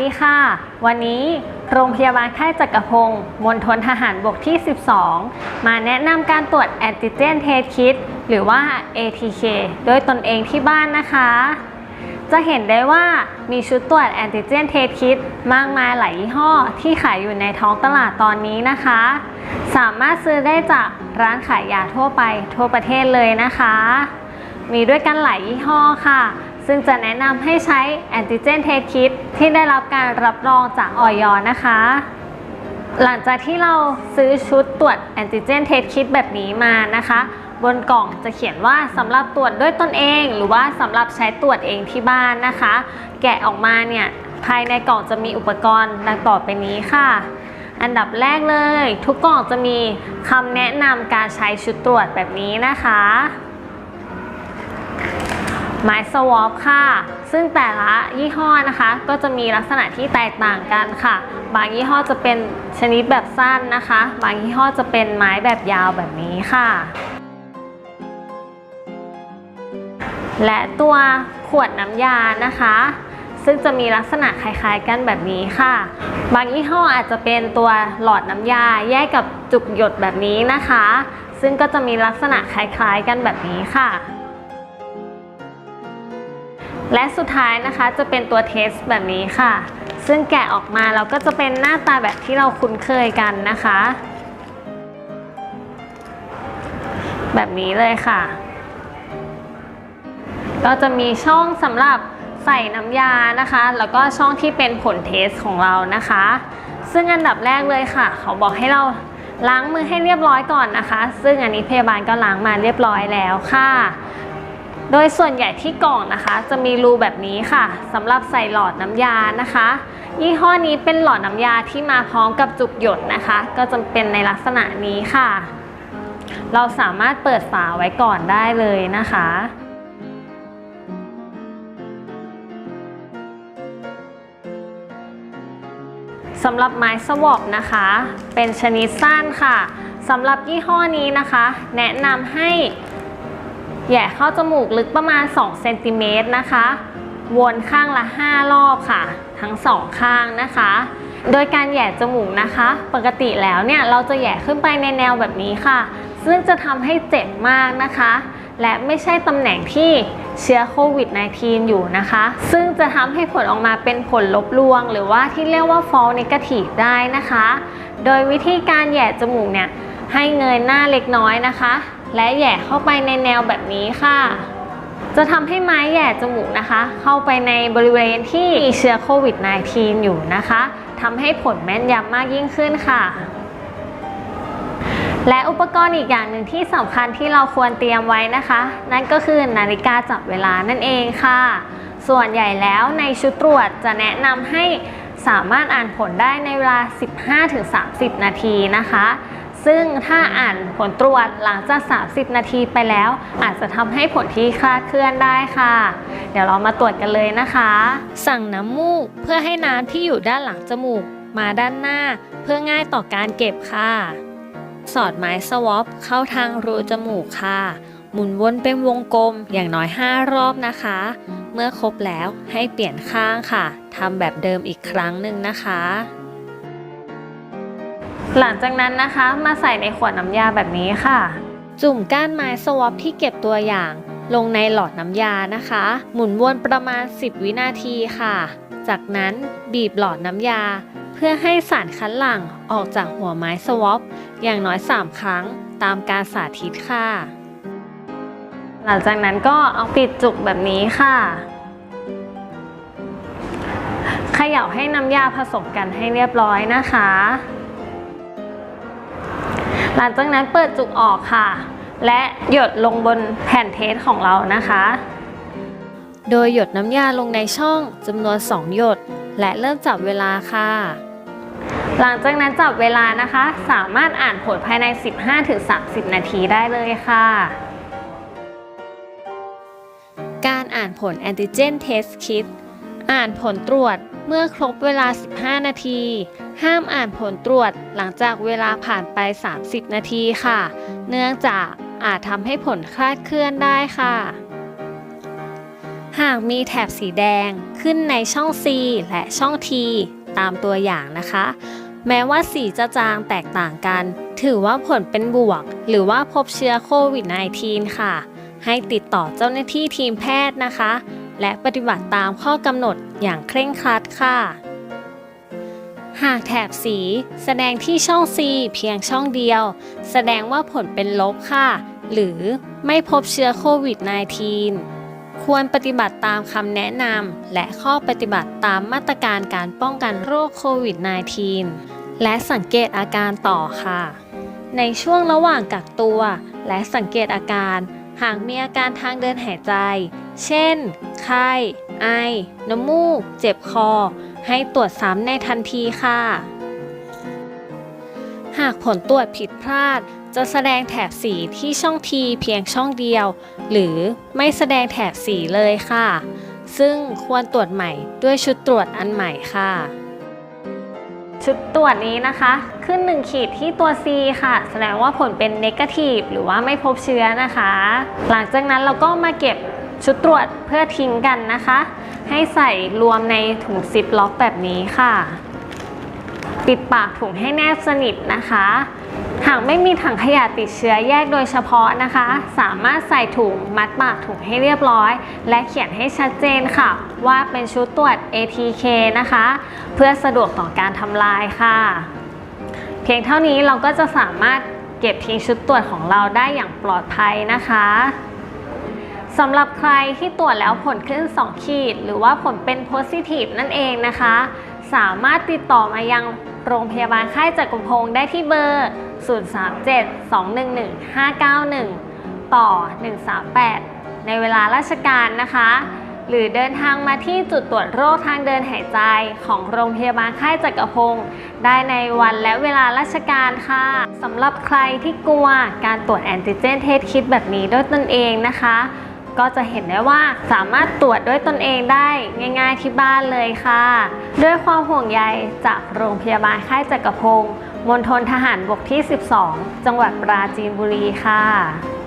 ดีค่ะ วันนี้โรงพยาบาลค่ายจักรพงศ์มณฑลทหารบกที่ 12 มาแนะนำการตรวจแอนติเจนเทสคิดหรือว่า ATK โดยตนเองที่บ้านนะคะ จะเห็นได้ว่ามีชุดตรวจแอนติเจนเทสคิดมากมายหลายยี่ห้อที่ขายอยู่ในท้องตลาดตอนนี้นะคะ สามารถซื้อได้จากร้านขายยาทั่วไปทั่วประเทศเลยนะคะ มีด้วยกันหลายยี่ห้อค่ะ ซึ่งจะแนะนำให้ใช้แอนติเจนเทสคิดที่ได้รับการรับรองจากออยนะคะ หลังจากที่เราซื้อชุดตรวจแอนติเจนเทสคิดแบบนี้มานะคะ บนกล่องจะเขียนว่าสำหรับตรวจด้วยตนเอง หรือว่าสำหรับใช้ตรวจเองที่บ้านนะคะ แกะออกมาเนี่ยภายในกล่องจะมีอุปกรณ์ดังต่อไปนี้ค่ะ อันดับแรกเลย ทุกกล่องจะมีคำแนะนำการใช้ชุดตรวจแบบนี้นะคะ ไม้สวอปค่ะ ซึ่งแต่ละยี่ห้อนะคะ ก็จะมีลักษณะที่แตกต่างกันค่ะ บางยี่ห้อจะเป็นชนิดแบบสั้นนะคะ บางยี่ห้อจะเป็นไม้แบบยาวแบบนี้ค่ะ และตัวขวดน้ำยานะคะ ซึ่งจะมีลักษณะคล้ายๆกันแบบนี้ค่ะ บางยี่ห้ออาจจะเป็นตัวหลอดน้ำยาแยกกับจุกหยดแบบนี้นะคะ ซึ่งก็จะมีลักษณะคล้ายๆกันแบบนี้ค่ะ และสุดท้ายนะคะจะเป็นตัวเทสแบบนี้ค่ะ ซึ่งแกะออกมาเราก็จะเป็นหน้าตาแบบที่เราคุ้นเคยกันนะคะ แบบนี้เลยค่ะ ก็จะมีช่องสำหรับใส่น้ำยานะคะ แล้วก็ช่องที่เป็นผลเทสของเรานะคะ ซึ่งอันดับแรกเลยค่ะ เขาบอกให้เราล้างมือให้เรียบร้อยก่อนนะคะ ซึ่งอันนี้พยาบาลก็ล้างมาเรียบร้อยแล้วค่ะ โดยส่วนใหญ่ที่กล่องนะคะ จะมีรูแบบนี้ค่ะสำหรับใส่หลอดน้ำยานะคะ ยี่ห้อนี้เป็นหลอดน้ำยาที่มาพร้อมกับจุกหยดนะคะ ก็จะเป็นในลักษณะนี้ค่ะ เราสามารถเปิดฝาไว้ก่อนได้เลยนะคะสำหรับไม้สวอปนะคะ เป็นชนิดสั้นค่ะสำหรับยี่ห้อนี้นะคะ แนะนำให้ แย่เข้าจมูกลึกประมาณ2เซนติเมตรนะคะ วนข้างละ 5 รอบค่ะ ทั้งสองข้างนะคะ โดยการแย่จมูกนะคะ ปกติแล้วเนี่ยเราจะแย่ขึ้นไปในแนวแบบนี้ค่ะ ซึ่งจะทำให้เจ็บมากนะคะ และไม่ใช่ตำแหน่งที่เชื้อโควิด -19 อยู่นะคะ ซึ่งจะทำให้ผลออกมาเป็นผลลบลวง หรือว่าที่เรียกว่า false negative ได้นะคะ โดยวิธีการแย่จมูกเนี่ยให้เงยหน้าเล็กน้อยนะคะ และแย่เข้าไปในแนวแบบนี้ค่ะ จะทำให้ไม้แย่จมูกนะคะ เข้าไปในบริเวณที่มีเชื้อโควิด -19 อยู่นะคะทำให้ผลแม่นยำมากยิ่งขึ้นค่ะและอุปกรณ์อีกอย่างหนึ่งที่สำคัญที่เราควรเตรียมไว้นะคะ นั่นก็คือนาฬิกาจับเวลานั่นเองค่ะ ส่วนใหญ่แล้วในชุดตรวจจะแนะนำให้สามารถอ่านผลได้ในเวลา 15-30 นาทีนะคะ ซึ่งถ้าอ่านผลตรวจหลังจาก 30 นาทีไปแล้ว อาจจะทำให้ผลที่คลาดเคลื่อนได้ค่ะ เดี๋ยวเรามาตรวจกันเลยนะคะ สั่งน้ำมูกเพื่อให้น้ำที่อยู่ด้านหลังจมูก มาด้านหน้าเพื่อง่ายต่อการเก็บค่ะ สอดไม้สวอปเข้าทางรูจมูกค่ะ หมุนวนเป็นวงกลมอย่างน้อย 5 รอบนะคะ เมื่อครบแล้วให้เปลี่ยนข้างค่ะทำแบบเดิมอีกครั้งหนึ่งนะคะ หลังจากนั้นนะคะมาใส่ในขวดน้ำยาแบบนี้ค่ะ จุ่มก้านไม้สวอปที่เก็บตัวอย่าง ลงในหลอดน้ำยานะคะ หมุนวนประมาณ 10 วินาทีค่ะ จากนั้นบีบหลอดน้ำยา เพื่อให้สารคัดหลั่งออกจากหัวไม้สวอปอย่างน้อย 3 ครั้งตามการสาธิตค่ะ หลังจากนั้นก็เอาปิดจุกแบบนี้ค่ะเขย่าให้น้ำยาผสมกันให้เรียบร้อยนะคะ หลังจากนั้นเปิดจุกออกค่ะ และหยดลงบนแผ่นเทสของเรานะคะ โดยหยดน้ำยาลงในช่องจำนวน 2 หยด และเริ่มจับเวลาค่ะ หลังจากนั้นจับเวลานะคะ สามารถอ่านผลภายใน 15-30 นาทีได้เลยค่ะการอ่านผล Antigen Test Kit อ่านผลตรวจ เมื่อครบเวลา 15 นาที ห้ามอ่านผลตรวจหลังจากเวลาผ่านไป 30 นาทีค่ะ เนื่องจากอาจทำให้ผลคลาดเคลื่อนได้ค่ะ หากมีแถบสีแดงขึ้นในช่อง C และช่อง T ตามตัวอย่างนะคะ แม้ว่าสีจะจางแตกต่างกัน ถือว่าผลเป็นบวก หรือว่าพบเชื้อโควิด -19 ค่ะ ให้ติดต่อเจ้าหน้าที่ทีมแพทย์นะคะ และปฏิบัติตามข้อกำหนดอย่างเคร่งครัดค่ะ หากแถบสีแสดงที่ช่อง C เพียงช่องเดียว แสดงว่าผลเป็นลบค่ะ หรือไม่พบเชื้อโควิด -19 ควรปฏิบัติตามคำแนะนำและข้อปฏิบัติตามมาตรการการป้องกันโรคโควิด -19 และสังเกตอาการต่อค่ะ ในช่วงระหว่างกักตัว และสังเกตอาการ หากมีอาการทางเดินหายใจ เช่น ไข้ ไอ น้ำมูก เจ็บคอ ให้ตรวจซ้ำในทันทีค่ะ หากผลตรวจผิดพลาด จะแสดงแถบสีที่ช่องทีเพียงช่องเดียว หรือไม่แสดงแถบสีเลยค่ะ ซึ่งควรตรวจใหม่ด้วยชุดตรวจอันใหม่ค่ะ ชุดตรวจนี้นะคะ ขึ้น 1 ขีดที่ตัว C ค่ะ แสดงว่าผลเป็น negative หรือว่าไม่พบเชื้อนะคะ หลังจากนั้นเราก็มาเก็บ ชุดตรวจเพื่อทิ้งกันนะคะ ให้ใส่รวมในถุงซิปล็อกแบบนี้ค่ะ ปิดปากถุงให้แนบสนิทนะคะ หากไม่มีถังขยะติดเชื้อแยกโดยเฉพาะนะคะ สามารถใส่ถุงมัดปากถุงให้เรียบร้อย และเขียนให้ชัดเจนค่ะ ว่าเป็นชุดตรวจ ATK นะคะ เพื่อสะดวกต่อการทำลายค่ะ เพียงเท่านี้เราก็จะสามารถเก็บทิ้งชุดตรวจของเราได้อย่างปลอดภัยนะคะ สำหรับใครที่ตรวจแล้วผลขึ้น 2 ขีด หรือว่าผลเป็น positive นั่นเองนะคะ สามารถติดต่อมายังโรงพยาบาลค่ายจักรพงศ์ได้ที่เบอร์ 037-211-591 ต่อ 138 ในเวลาราชการนะคะ หรือเดินทางมาที่จุดตรวจโรคทางเดินหายใจของโรงพยาบาลค่ายจักรพงศ์ได้ในวันและเวลาราชการค่ะสำหรับใครที่กลัวการตรวจแอนติเจนเทสคิดแบบนี้ด้วยตนเองนะคะ ก็จะเห็นได้ว่าสามารถตรวจด้วยตนเองได้ง่าย ๆที่บ้านเลยค่ะ ด้วยความห่วงใยจากโรงพยาบาลค่ายจักรพงศ์มณฑลทหารบกที่ 12 จังหวัดปราจีนบุรีค่ะ